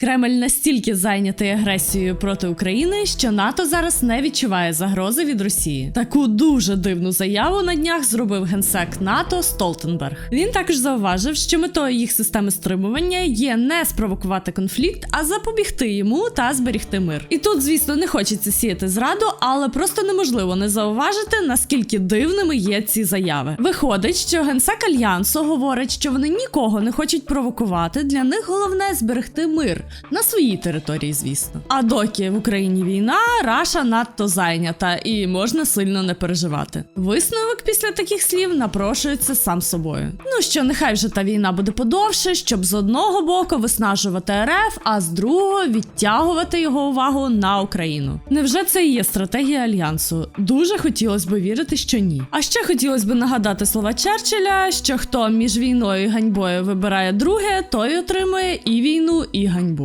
Кремль настільки зайнятий агресією проти України, що НАТО зараз не відчуває загрози від Росії. Таку дуже дивну заяву на днях зробив генсек НАТО Столтенберг. Він також зауважив, що метою їх системи стримування є не спровокувати конфлікт, а запобігти йому та зберігти мир. І тут, звісно, не хочеться сіяти зраду, але просто неможливо не зауважити, наскільки дивними є ці заяви. Виходить, що генсек альянсу говорить, що вони нікого не хочуть провокувати. Для них головне зберегти мир на своїй території, звісно. А доки в Україні війна, Раша надто зайнята і можна сильно не переживати. Висновок після таких слів напрошується сам собою. Ну що, нехай вже та війна буде подовше, щоб з одного боку виснажувати РФ, а з другого відтягувати його увагу на Україну. Невже це і є стратегія альянсу? Дуже хотілося б вірити, що ні. А ще хотілося б нагадати слова Черчилля, що хто між війною і ганьбою вибирає друге, той отримує і війну, і ганьбу.